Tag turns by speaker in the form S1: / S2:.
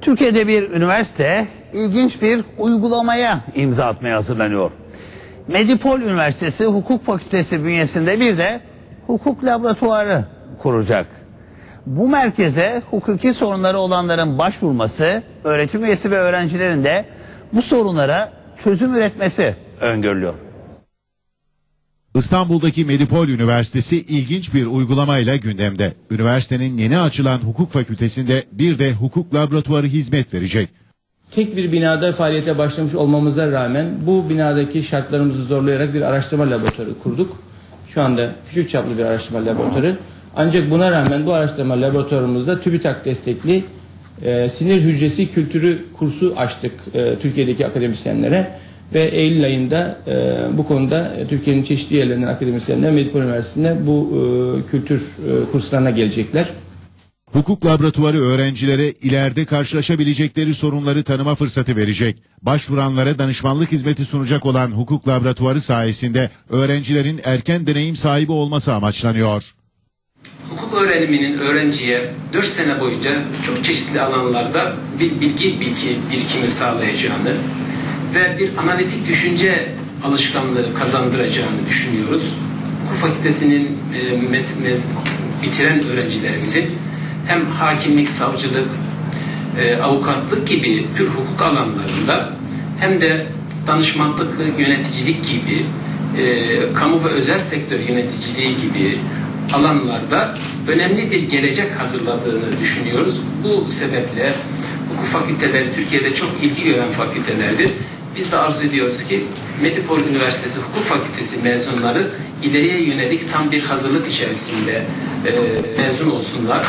S1: Türkiye'de bir üniversite ilginç bir uygulamaya imza atmaya hazırlanıyor. Medipol Üniversitesi Hukuk Fakültesi bünyesinde bir de hukuk laboratuvarı kuracak. Bu merkeze hukuki sorunları olanların başvurması, öğretim üyesi ve öğrencilerin de bu sorunlara çözüm üretmesi öngörülüyor.
S2: İstanbul'daki Medipol Üniversitesi ilginç bir uygulamayla gündemde. Üniversitenin yeni açılan hukuk fakültesinde bir de hukuk laboratuvarı hizmet verecek.
S3: Tek bir binada faaliyete başlamış olmamıza rağmen bu binadaki şartlarımızı zorlayarak bir araştırma laboratuvarı kurduk. Şu anda küçük çaplı bir araştırma laboratuvarı. Ancak buna rağmen bu araştırma laboratuvarımızda TÜBİTAK destekli e, sinir hücresi kültürü kursu açtık e, Türkiye'deki akademisyenlere. Ve Eylül ayında e, bu konuda e, Türkiye'nin çeşitli yerlerinden akademisyenler Medipol Üniversitesi'nde bu e, kültür e, kurslarına gelecekler.
S2: Hukuk laboratuvarı öğrencilere ileride karşılaşabilecekleri sorunları tanıma fırsatı verecek. Başvuranlara danışmanlık hizmeti sunacak olan hukuk laboratuvarı sayesinde öğrencilerin erken deneyim sahibi olması amaçlanıyor.
S4: Hukuk öğreniminin öğrenciye 4 sene boyunca çok çeşitli alanlarda bir bilgi bilgi birikimi sağlayacağını ve bir analitik düşünce alışkanlığı kazandıracağını düşünüyoruz. Hukuk fakültesinin e, met, mez, bitiren öğrencilerimizin hem hakimlik, savcılık, e, avukatlık gibi pür hukuk alanlarında hem de danışmanlık, yöneticilik gibi e, kamu ve özel sektör yöneticiliği gibi alanlarda önemli bir gelecek hazırladığını düşünüyoruz. Bu sebeple hukuk fakülteleri Türkiye'de çok ilgi gören fakültelerdir. Biz de arzu ediyoruz ki Medipol Üniversitesi Hukuk Fakültesi mezunları ileriye yönelik tam bir hazırlık içerisinde e, mezun olsunlar.